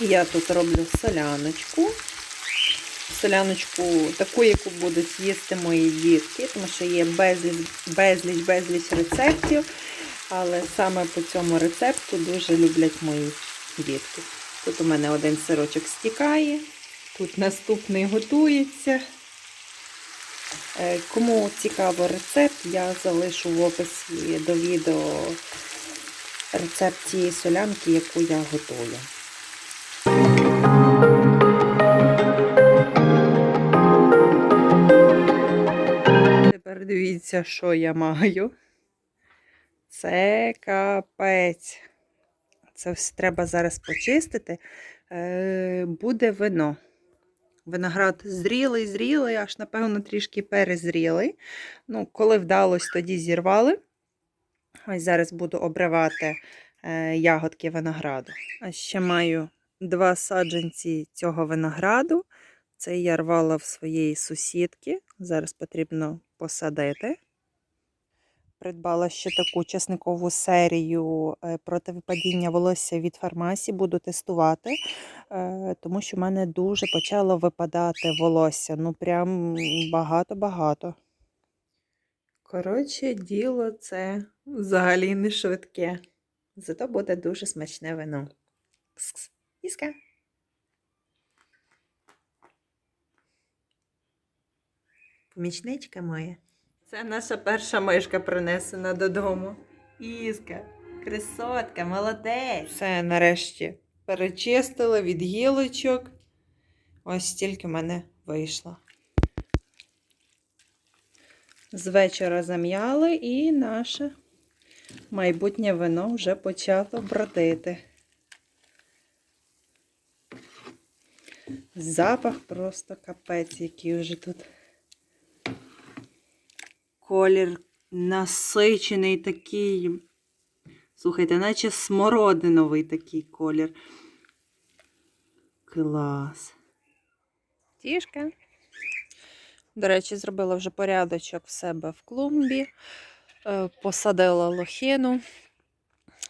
Я тут роблю соляночку. Соляночку таку, яку будуть їсти мої дітки, тому що є безліч, безліч, безліч рецептів. Але саме по цьому рецепту дуже люблять мої дітки. Тут у мене один сирочок стікає, тут наступний готується. Е, Кому цікаво рецепт, я залишу в описі до відео рецепт цієї солянки, яку я готую. Дивіться, що я маю. Це капець. Це все треба зараз почистити. Е, буде вино. Виноград зрілий, зрілий, аж, напевно, трішки перезрілий. Ну, коли вдалося, тоді зірвали. Ось зараз буду обривати е, ягодки винограду. А ще маю два саджанці цього винограду. Це я рвала в своєї сусідки. Зараз потрібно посадити. Придбала ще таку часникову серію е, проти випадіння волосся від фармасі. Буду тестувати, е, тому що в мене дуже почало випадати волосся. Ну, прям багато-багато. Коротше, діло це взагалі не швидке. Зато буде дуже смачне вино. Кс-кс. Іска. Помічничка моя. Це наша перша мишка принесена додому. Іска, красотка, молодець. Все, нарешті перечистили від гілочок. Ось стільки в мене вийшло. З вечора зам'яли і наше майбутнє вино вже почало бродити. Запах просто капець, який вже тут. Колір насичений такий. Слухайте, наче смородиновий такий колір. Клас. Тішка. До речі, зробила вже порядочок в себе в клумбі, е, посадила лохину.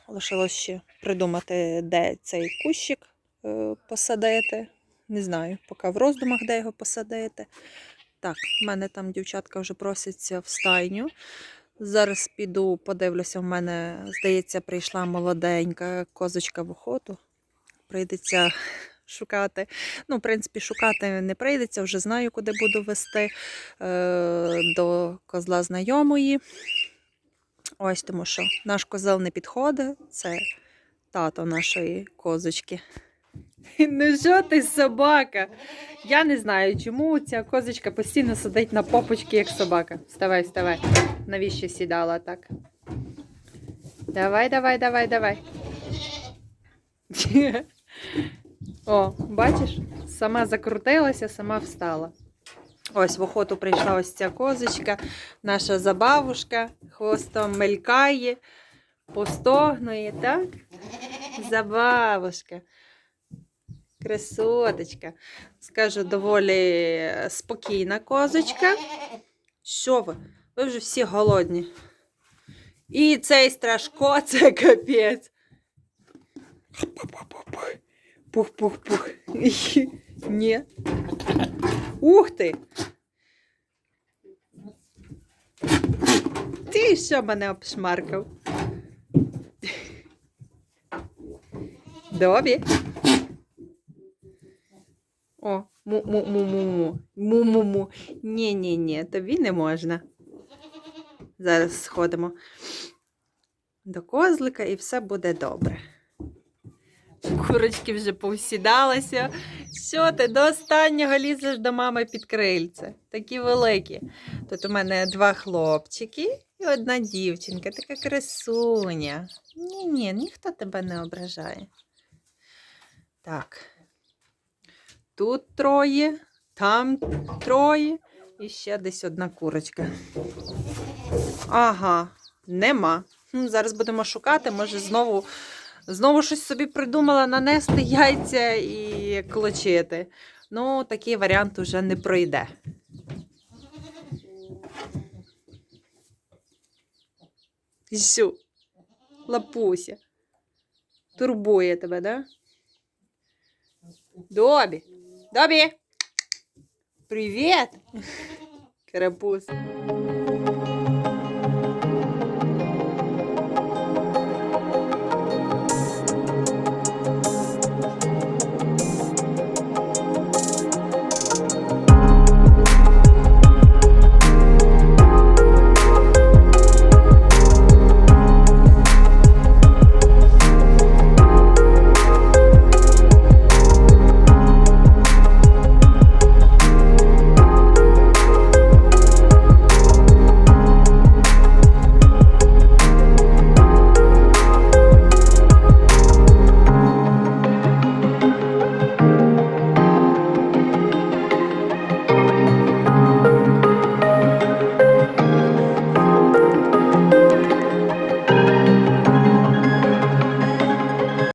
Лишилось ще придумати, де цей кущик е, посадити. Не знаю, поки в роздумах, де його посадити. Так, в мене там дівчатка вже просяться в стайню. Зараз піду, подивлюся, в мене, здається, прийшла молоденька козочка в охоту. Прийдеться шукати. Ну, в принципі, шукати не прийдеться, вже знаю, куди буду вести е, до козла знайомої. Ось тому що наш козел не підходить, це тато нашої козочки. Ну що ти, собака? Я не знаю, чому ця козочка постійно сидить на попочці, як собака. Вставай, вставай. Навіщо сідала так? Давай, давай, давай, давай. О, бачиш? Сама закрутилася, сама встала. Ось в охоту прийшла ось ця козочка, наша забавушка, хвостом мелькає, постогнує, так? Забавушка. Красоточка. Скажу, доволі спокійна козочка. Що ви? Ви вже всі голодні. І цей страшко це капець. Пух-пух-пух. Ні. Ух ти! Ти що мене обшмаркав? Добі. О, му-му-му-му-му. Му-му-му. Ні-ні-ні, тобі не можна. Зараз сходимо до козлика і все буде добре. Курочки вже повсідалися. Що ти до останнього лізеш до мами під крильце? Такі великі. Тут у мене два хлопчики і одна дівчинка, така красуня. Ні-ні, ніхто тебе не ображає. Так. Тут троє, там троє і ще десь одна курочка. Ага, нема. Зараз будемо шукати, може знову, знову щось собі придумала нанести яйця і клочити. Ну, такий варіант уже не пройде. Зю, лапуся. Турбує тебе, да? Добі. Добі. Привіт. Карапуз.